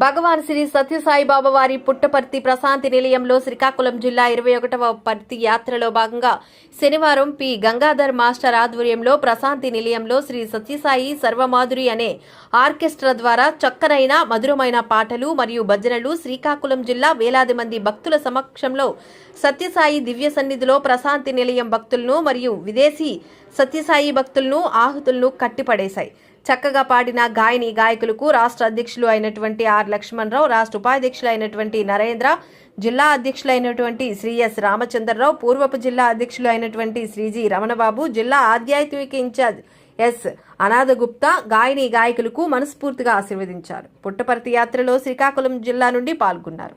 భగవాన్ శ్రీ సత్యసాయిబాబా వారి పుట్టపర్తి ప్రశాంతి నిలయంలో శ్రీకాకుళం జిల్లా ఇరవై ఒకటవ పర్తి యాత్రలో భాగంగా శనివారం పి. గంగాధర్ మాస్టర్ ఆధ్వర్యంలో ప్రశాంతి నిలయంలో శ్రీ సత్యసాయి సర్వమాధురి అనే ఆర్కెస్ట్రా ద్వారా చక్కనైన మధురమైన పాటలు మరియు భజనలు శ్రీకాకుళం జిల్లా వేలాది మంది భక్తుల సమక్షంలో సత్యసాయి దివ్య సన్నిధిలో ప్రశాంతి నిలయం భక్తులను మరియు విదేశీ సత్యసాయి భక్తులను ఆహుతులను కట్టిపడేశాయి. చక్కగా పాడిన గాయని గాయకులకు రాష్ట్ర అధ్యక్షులు అయినటువంటి ఆర్ లక్ష్మణరావు రాష్ట్ర ఉపాధ్యక్షులు అయినటువంటి నరేంద్ర జిల్లా అధ్యక్షులైనటువంటి శ్రీ ఎస్ రామచంద్రరావు పూర్వపు జిల్లా అధ్యక్షులు అయినటువంటి శ్రీజీ రమణబాబు జిల్లా ఆధ్యాత్మిక ఇన్ఛార్జ్ ఎస్ అనాథ గుప్తా గాయని గాయకులకు మనస్ఫూర్తిగా ఆశీర్వదించారు. పుట్టపర్తి యాత్రలో శ్రీకాకుళం జిల్లా నుండి పాల్గొన్నారు.